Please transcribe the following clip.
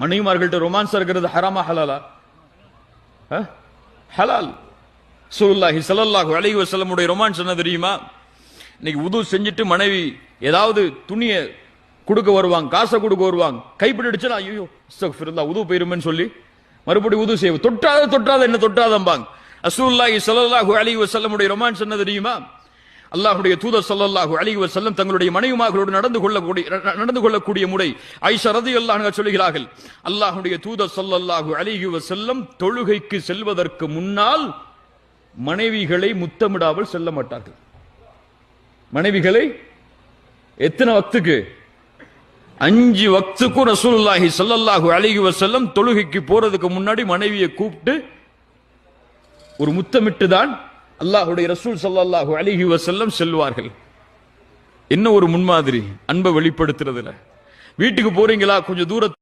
மனைவிமார்கள்ட்ட romance இருக்கிறது ஹராமா ஹலாலா? ஹலால். சுல்லாஹி ஸல்லல்லாஹு அலைஹி வசலமுடைய ரொமான்ஸ் என்ன தெரியுமா? இன்னைக்கு உது செஞ்சுட்டு மனைவி ஏதாவது துணியை கொடுக்க வருவாங்க காசை கொடுக்க வருவாங்க கைப்பிடிச்சுனா ஐயோ அஸ்தக்ஃபிருல்லாஹ் உது போயிருமேன்னு சொல்லி மறுபடியும் உது செய்வோம் தொட்டாத தொட்டாத என்ன தொட்டாதம்பாங்க. அசூல்லாஹி ஸல்லல்லாஹு அலைஹி வஸல்லமுடைய ரொமான்ஸ் என்ன தெரியுமா? அல்லாஹுடைய தூதர் சொல்லல்லாஹு அலைஹி செல்லும் தங்களுடைய மனைவிமார்களோடு நடந்து கொள்ளக்கூடிய நடந்து கொள்ளக்கூடிய முறை ஐஷா ரதி அன்ஹா சொல்கிறார்கள் அல்லாஹுடைய தூதர் ஸல்லல்லாஹு அலைஹி செல்லும் தொழுகைக்கு செல்வதற்கு முன்னால் மனைவிகளை முத்தமிடாமல் செல்ல மாட்டார்கள். மனைவிகளை எத்தனை வக்துக்கு அஞ்சு வக்துக்கும் ரசூல்லாஹி ஸல்லல்லாஹு அலைஹி செல்லும் தொழுகைக்கு போறதுக்கு முன்னாடி மனைவியை கூப்பிட்டு ஒரு முத்தமிட்டு தான் அல்லாஹுடைய ரசூல் சல்லாஹூ அலிஹி வசல்லம் செல்வார்கள். என்ன ஒரு முன்மாதிரி அன்பை வெளிப்படுத்துறதுல. வீட்டுக்கு போறீங்களா? கொஞ்சம் தூரத்து